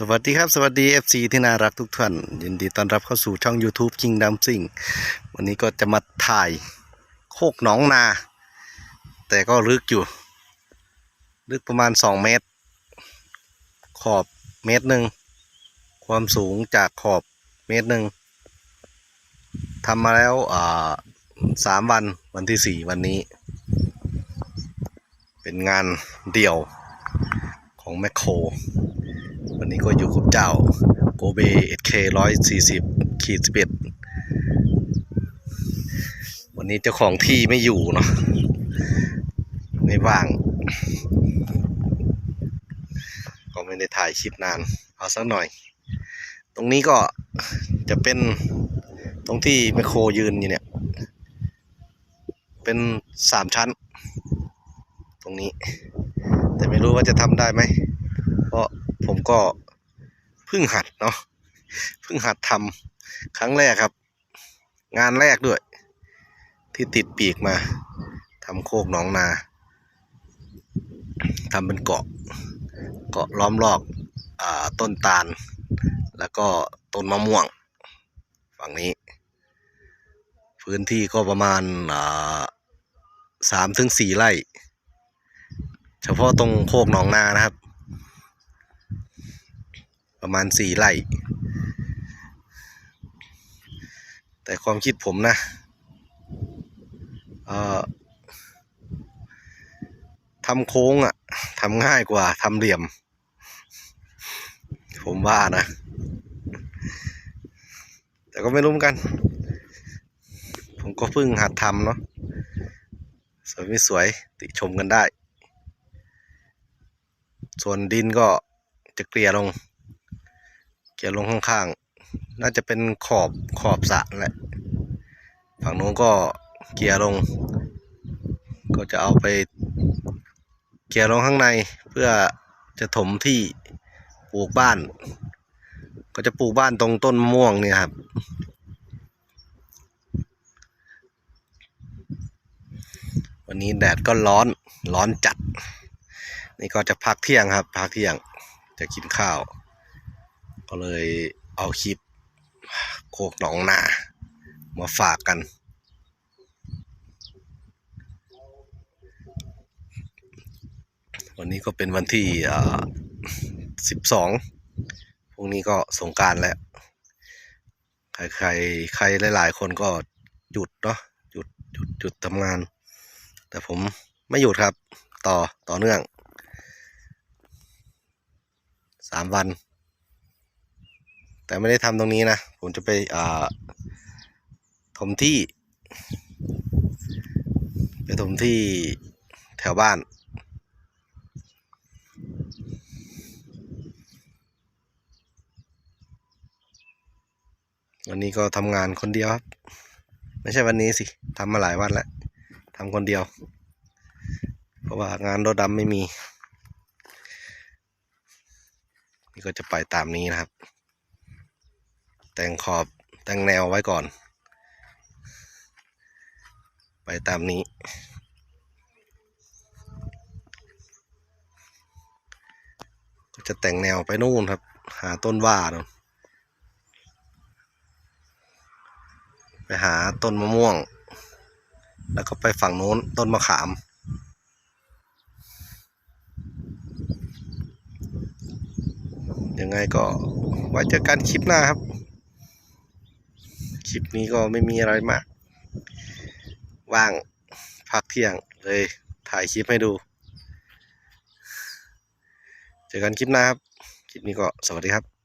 สวัสดีครับสวัสดี FC ที่น่ารักทุกท่าน ยินดีต้อนรับเข้าสู่ช่อง YouTube King d a m s i n g วันนี้ก็จะมาถ่ายโคกหนองนา แต่ก็ลึกอยู่ ลึกประมาณ 2 เมตร ขอบเมตรหนึ่ง ความสูงจากขอบเมตรหนึ่งทำมาแล้วสามวันวันที่สี่วันนี้ เป็นงานเดี่ยวของแมคโคร วันนี้ก็อยู่กับเจ้าโกเบเอเคร้อยสี่สิบขีดสิบเอ็ดวันนี้เจ้าของที่ไม่อยู่เนาะไม่ว่าง ก็ไม่ได้ถ่ายคลิปนาน เอาสักหน่อย ตรงนี้ก็จะเป็นตรงที่ไมโครยืนอยู่เนี่ย เป็นสามชั้น ตรงนี้ แต่ไม่รู้ว่าจะทำได้ไหมเพราะ ผมก็เพิ่งหัดเนาะเพิ่งหัดทำครั้งแรกครับ งานแรกด้วย ที่ติดปีกมาทำโคกหนองนาทำเป็นเกาะ เกาะล้อมรอบอต้นตาล แล้วก็ต้นมะม่วง ฝั่งนี้ พื้นที่ก็ประมาณสามถึงสี่ไร่ เฉพาะตรงโคกหนองนานะครับ ประมาณสี่ไร่ แต่ความคิดผมนะทำโค้งอะ่ะทำง่ายกว่าทำเหลี่ยม ผมว่านะ แต่ก็ไม่รู้เหมือนกัน ผมก็เพิ่งหัดทำเนาะสวยไม่สวยติชมกันได้ ส่วนดินก็จะเกลี่ยลง เกี่ยลงข้างๆ น่าจะเป็นขอบขอบสระแหละ ฝั่งนู้นก็เกลี่ยลง ก็จะเอาไปเกลี่ยลงข้างในเพื่อจะถมที่ปลูกบ้าน ก็จะปลูกบ้านตรงต้นมะม่วงเนี่ยครับวันนี้แดดก็ร้อนร้อนจัด นี่ก็จะพักเที่ยงครับ พักเที่ยงจะกินข้าว ก็เลยเอาคลิปโคกหนองนามาฝากกัน วันนี้ก็เป็นวันที่สิบสองพรุ่งนี้ก็สงการแล้ว ใครใครใครหลาย ๆ คนก็หยุดเนาะหยุดหยุดหยุดทำงาน แต่ผมไม่หยุดครับ ต่อต่อเนื่องสามวัน แต่ไม่ได้ทำตรงนี้นะ ผมจะไปอ่าถมที่ไปถมที่แถวบ้าน วันนี้ก็ทำงานคนเดียวครับ ไม่ใช่วันนี้สิทำมาหลายวันแล้วทำคนเดียว เพราะว่างานรถดำไม่มี นี่ก็จะไปตามนี้นะครับ แต่งขอบแต่งแนวไว้ก่อน ไปตามนี้ ก็จะแต่งแนวไปนู่นครับ หาต้นว่าน่นไปหาต้นมะม่วง แล้วก็ไปฝั่งโน้นต้นมะขาม ยังไงก็ไว้เจอกันคลิปหน้าครับ ลิปนี้ก็ไม่มีอะไรมาก ว่างพักเที่ยงเลยถ่ายคลิปให้ดู เจอกันคลิปหน้าครับ คลิปนี้ก็สวัสดีครับ